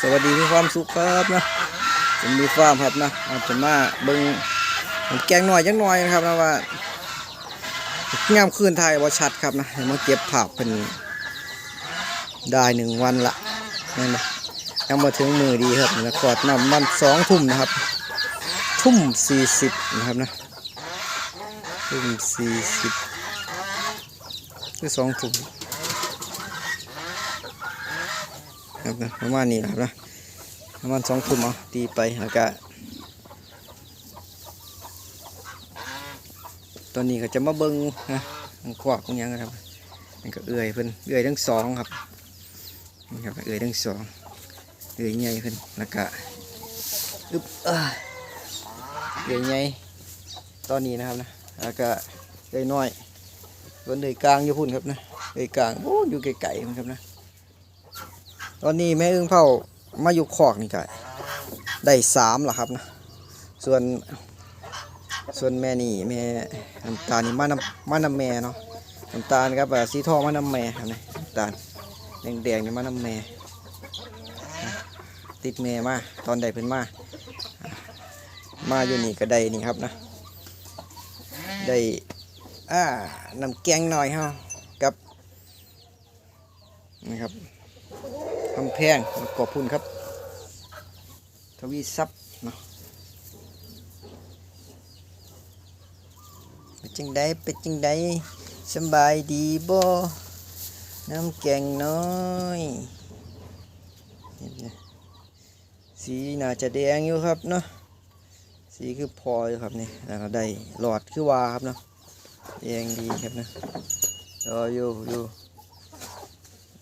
สวัสดีมีความสุขครับนะผมมีฟามครับนะอาจจะมาเบิ่งแกงหน่อยจังหน่อยนะครับนะว่างามคืนไทยว่าชัดครับนะมาเก็บภาพเป็นได้หนึ่งวันละนั่นนะยังมาถึงมือดีครับนะกอดนำมันสองทุ่มนะครับ ทุ่มสี่สิบนะครับนะทุ่มสี่สิบคือสองทุ่ม ครับนะประมาณนี้นะครับนะประมาณสองทุ่มเอาตีไปแล้วก็ตอนนี้ก็จะมาเบิ้งนะทางขวากของยังนะครับนี่ก็เอื่อยเพิ่นเอื่อยทั้งสองครับนี่ครับเอื่อยทั้งสองเอื่อยใหญ่เพิ่นแล้วก็อึบเอื่อยใหญ่ตอนนี้นะครับนะแล้วก็เอื่อยน้อยส่นเอื่อยกลางอยู่พุ่นครับนะเอื่อยกลางโอ้อยู่ไกลๆมันครับนะ ตอนนี้แม่อึ้งเผามาอยู่คอกนี่ก็ได้สามแล้วครับนะส่วนส่วนแม่นี่แม่น้ำตาลนี่มานำมานำแม่เนาะน้ำตาลครับอ่าสีทองมานำแม่ครับนี่น้ำตาลแดงๆนี่มานำแม่ติดแม่มาตอนใดเพิ่นมา มาอยู่นี่ก็ได้นี่ครับนะได้อ่าน้ำแกงหน่อยเฮากับนะครับ คำแพงแล้วก็พุ่นครับ ทวีซับเนาะเป็นจังใดเป็นจังใดสบายดีบ่น้ำแกงน้อยสีน่าจะแดงอยู่ครับเนาะสีคือพออยู่ครับนี่แล้วก็ได้หลอดคือวาครับเนาะแดงดีครับนะรออยู่อยู่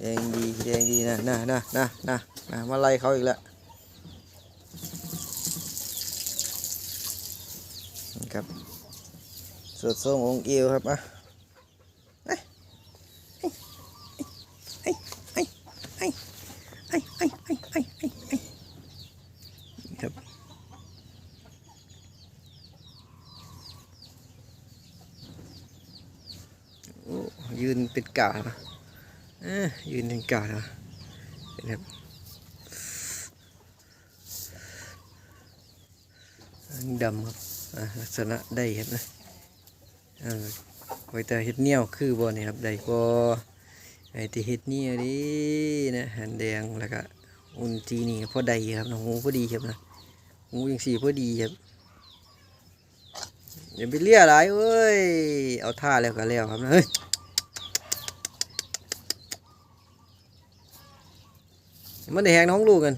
แดงดีแดงดีนะนะนะนะนะนะมาไล่เขาอีกแล้วครับสุดส้งองเอวครับอะครับยืนเป็นกานะ ยืนเป็นกาดเหรอเห็นครับดำครับอะลักษณะได้ครับนะเออไว้แต่เห็ดเนียวคือบ่เนี่ครับได้บ่ไอ้ที่เห็ดเนียวดินะหันแดงแล้วก็อุ่นจีนี่พอได้ครับนะหูพอดีครับนะหูยังสีพอดีครับอย่าไปเลี้ยอะไรเอ้ยเอาท่าแล้วก็แล้วครับนะเฮ้ย มันได้แหงน้องลูกกัน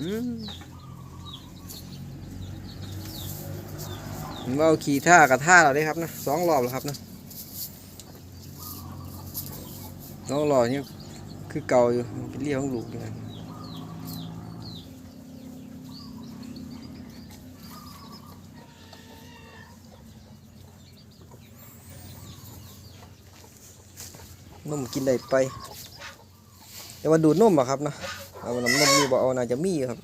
อืมผมว่าเอาขี่ท่ากับท่าเราได้ครับนะสองรอบแล้วครับนะสองรอบนี่คือเก่าอยู่เป็นเรียของลูกอยู่นะนมกินได้ไป แต่ว่าดูดนมอะครับนะเอาน้ำนมมีบ่เอาน่าจะมีครับ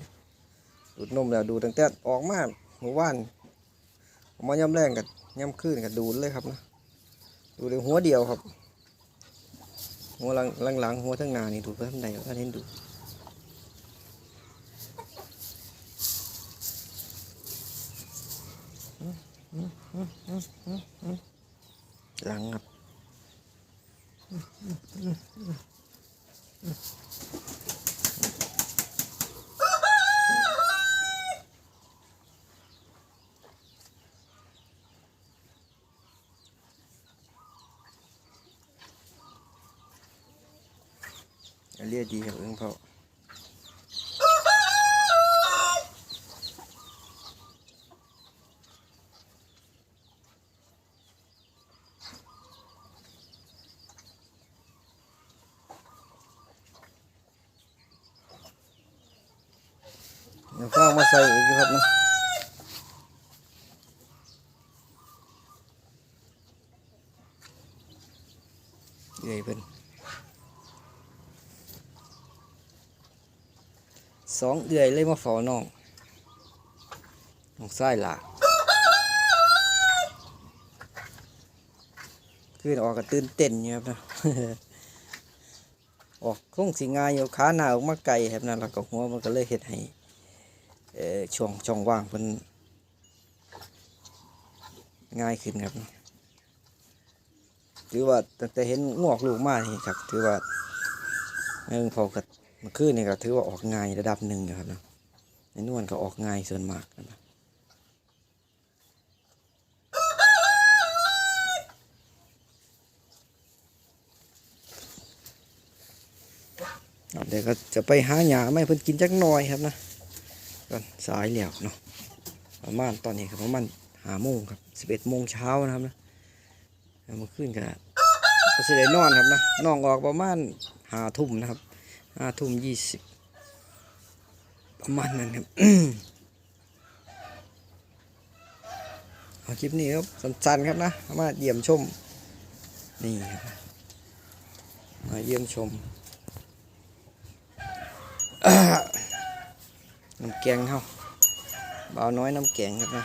ดูดนมแล้วดูตั้งแต่ออกมาเมื่อวานออกมาย่ำแรงกับย่ำคืนกับดูดเลยครับนะดูดเลยหัวเดียวครับ หัวหลังหลังหลังหัวทั้งหนานี่ดูดไปทั้งใดก็เห็นดูดหลังครับ เรียกดีครับเอิงเขา เดี๋ยวมาใส่อีกอยู่ครับนะเดี๋ยเพิ่นสองเดือยเลยมาฝ้าน้องน้องไส้หลาขึ้นออกก็ตื่นเต้นอยู่ครับนะออกคงสิงายอยู่ขาหน้าออกมาไกลครับนั่นแล้วก็หัวมันก็เลยเฮ็ดให้ ช่วงช่องว่างเพิ่นง่ายขึ้นครับ ถือว่าตั้งแต่เห็นงอกลูกมานี่ครับ ถือว่าเอิงพอกับมื่อคืนนี่ก็ถือว่าออกง่ายระดับหนึ่งครับนะในนวลก็ออกง่ายส่วนมากนะเดี๋ยวก็จะไปหาหญ้าไม่เพิ่นกินจักหน่อยครับนะ ก่อนสายแล้วเนาะประมาณตอนนี้ครับประมาณหาโมงครับสิบเอ็ดโมงเช้านะครับนะเมื่อคืนก็ก็สิได้นอนครับนะนอนออกประมาณหาทุ่มนะครับห้าทุ่มยี่สิบประมาณนั้นครับเอาคลิปนี้ครับสั้นๆครับนะมาเยี่ยมชมนี่ครับมาเยี่ยมชม น้ำแกงเฮาเบาน้อยน้ำแกงครับนะ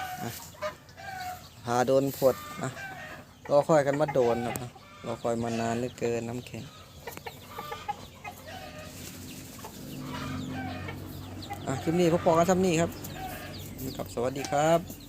พาโดนผดนะรอคอยกันมาโดนนะครับรอคอยมานานเหลือเกินน้ำแข็งอะคลิปนี้พอๆกันทำนี่ครับครับ สวัสดีครับ